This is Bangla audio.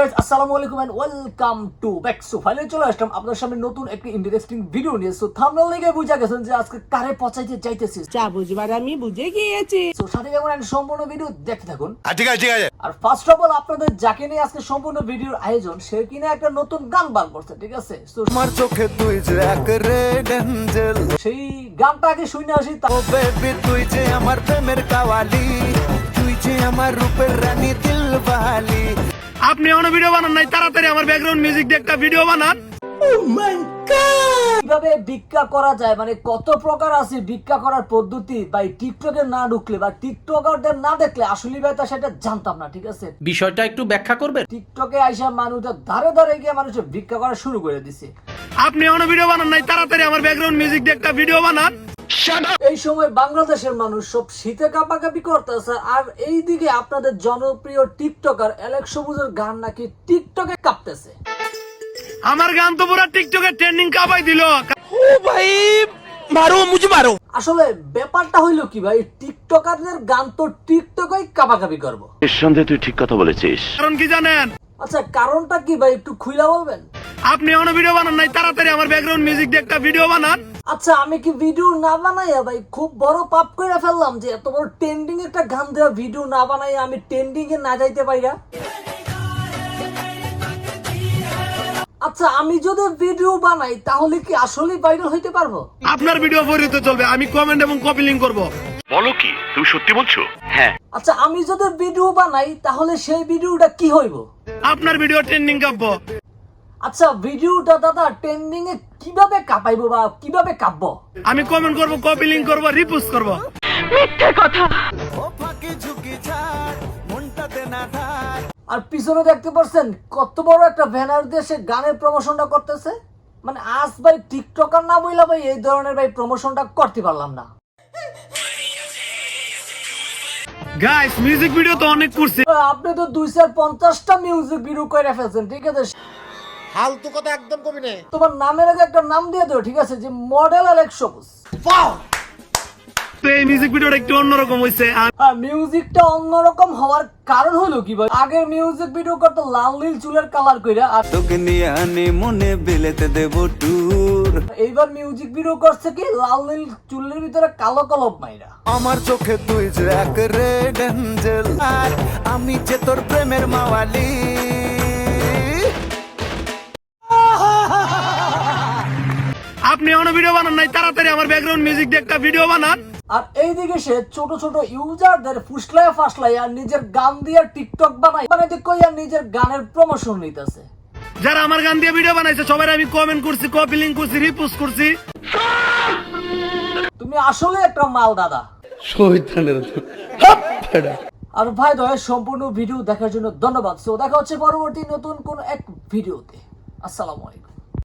গাইস আসসালামু আলাইকুম and welcome to back so finally চলে আসলাম আপনাদের সামনে নতুন একটি ইন্টারেস্টিং ভিডিও নিয়ে। সো থাম্বনেল দেখে বুঝা গেছেন যে আজকে কারে পচাইতে চাইতেছি যা বুঝবার আমি বুঝে গিয়েছি। সো সাথে যেমন and সম্পূর্ণ ভিডিও দেখতে থাকুন। আচ্ছা, ঠিক আছে ঠিক আছে। আর ফার্স্ট অফ অল আপনাদের যাকে নিয়ে আজকে সম্পূর্ণ ভিডিওর আয়োজন সে কিনা একটা নতুন গান বার করছে ঠিক আছে? তো আমার চোখে তুই যে এক রেড এঞ্জেল সেই গানটা আগে শুনে আসি তা- ও বেবি তুই যে আমার প্রেমের কাওয়ালি তুই যে আমার রূপের রানী দিলবালি আপনি এখনও ভিডিও বানান নাই তাড়াতাড়ি আমার ব্যাকগ্রাউন্ড মিউজিক দিয়ে একটা ভিডিও বানান। কীভাবে ভিক্ষা করা যায়? মানে কত প্রকার আছে ভিক্ষা করার পদ্ধতি? বা টিকটকে না ঢুকলে বা টিকটকারদের না দেখলে আসলে ব্যাপারটা সেটা জানতাম না ঠিক আছে? বিষয়টা একটু ব্যাখ্যা করবেন? টিকটকে আইসা মানুষের ধারে ধারে গিয়ে মানুষের ভিক্ষা করা শুরু করে দিছে। আপনি এখনও ভিডিও বানান নাই তাড়াতাড়ি আমার ব্যাকগ্রাউন্ড মিউজিক দিয়ে একটা ভিডিও বানান। এই সময় বাংলাদেশের মানুষ সব শীতে কাপাকাপি করতেছে আর এই দিকে আপনাদের জনপ্রিয় টিকটকার অ্যালেক্স সবুজের গান নাকি টিকটকে কাঁপতেছে। আমার গান তো পুরো টিকটকে ট্রেন্ডিং কাপাই দিল। আসলে ব্যাপারটা হইল কি ভাই টিকটকারদের গান তো টিকটকেই কাপাকাপি করব। নিঃসন্দেহে তুই ঠিক কথা বলেছিস। কারণ কি জানেন? আচ্ছা কারণটা কি ভাই একটু খুইলা বলবেন? আপনি এখনও ভিডিও বানান নাই তাড়াতাড়ি আমার ব্যাকগ্রাউন্ড মিউজিক দিয়ে একটা ভিডিও বানান। আচ্ছা আমি কি ভিডিও না বানাইয়া ভাই খুব বড় পাপ করে ফেললাম যে এত বড় ট্রেন্ডিং একটা গান দেওয়া ভিডিও না বানাইয়া আমি ট্রেন্ডিং এ না যাইতে পাইরা আচ্ছা আমি যদি ভিডিও বানাই তাহলে কি আসলেই ভাইরাল হইতে পারব? আপনার ভিডিও পরিচিত চলবে আমি কমেন্ট এবং কপি লিঙ্ক করব। বলো কি তুমি সত্যি বলছো? হ্যাঁ। আচ্ছা আমি যদি ভিডিও বানাই তাহলে সেই ভিডিওটা কি হইব? আপনার ভিডিও ট্রেন্ডিং কাঁপবো আচ্ছা ভিডিওটা দাদা ট্রেন্ডিং এ কীভাবে কাঁপাইবো বা কীভাবে কাঁপবো? আমি কমেন্ট করব কপি লিঙ্ক করব। রিপোস্ট করব ও ফাঁকি ঝুঁকি ছাড় মনটা দে না ধার। আর পিছনে দেখতে পাচ্ছেন কত বড় একটা ব্যানার দিয়ে সে গানের প্রমোশনটা করতেছে। মানে আজ ভাই টিকটকার না বইলা ভাই এই ধরনের ভাই প্রমোশনটা করতে পারলাম না। গাইস মিউজিক ভিডিও তো অনেক করছি। আপনি তো দুইশো পঞ্চাশটা মিউজিক ভিডিও করে ফেলছেন ঠিক আছে? ফালতু কথা একদম কবি নে। তোমার নামের আগে একটা নাম দিয়ে ঠিক আছে? যে মডেল আলেক সবুজ। তো এই মিউজিক ভিডিওটা একটু অন্যরকম আর মিউজিকটা অন্যরকম হওয়ার কারণ হলো কি ভাই? আগের মিউজিক ভিডিও করতে লাল নীল চুলের কালার কইরা আর তোকে নিয়ে আনি মনে বিলেতে দেব ট্যুর এইবার মিউজিক ভিডিও করছে কি? লাল নীল চুলের ভিতরে কালো কলব মাইরা। আমার চোখে তুই যে এক রেড এঞ্জেল আর আমি যে তোর প্রেমের মাওয়ালি। আপনি এখনও ভিডিও বানান নাই তাড়াতাড়ি আমার ব্যাকগ্রাউন্ড মিউজিক দিয়ে একটা ভিডিও বানান। আর এইদিকে সে ছোট ছোট ইউজারদের ফুসলায় ফাসলাই আর নিজের গান দিয়ে টিকটক বানাই বানাইতে কই আর নিজের গানের প্রমোশন নিতেছে। যারা আমার গান দিয়ে ভিডিও বানাইছে সবাই আমি কমেন্ট করছি কপি লিঙ্ক করছি রিপোস্ট করছি। তুমি আসলে একটা মাল দাদা। আর ভাই দয়া সম্পূর্ণ ভিডিও দেখার জন্য ধন্যবাদ। সো দেখা হচ্ছে পরবর্তী নতুন কোন এক ভিডিওতে আসসালামু আলাইকুম।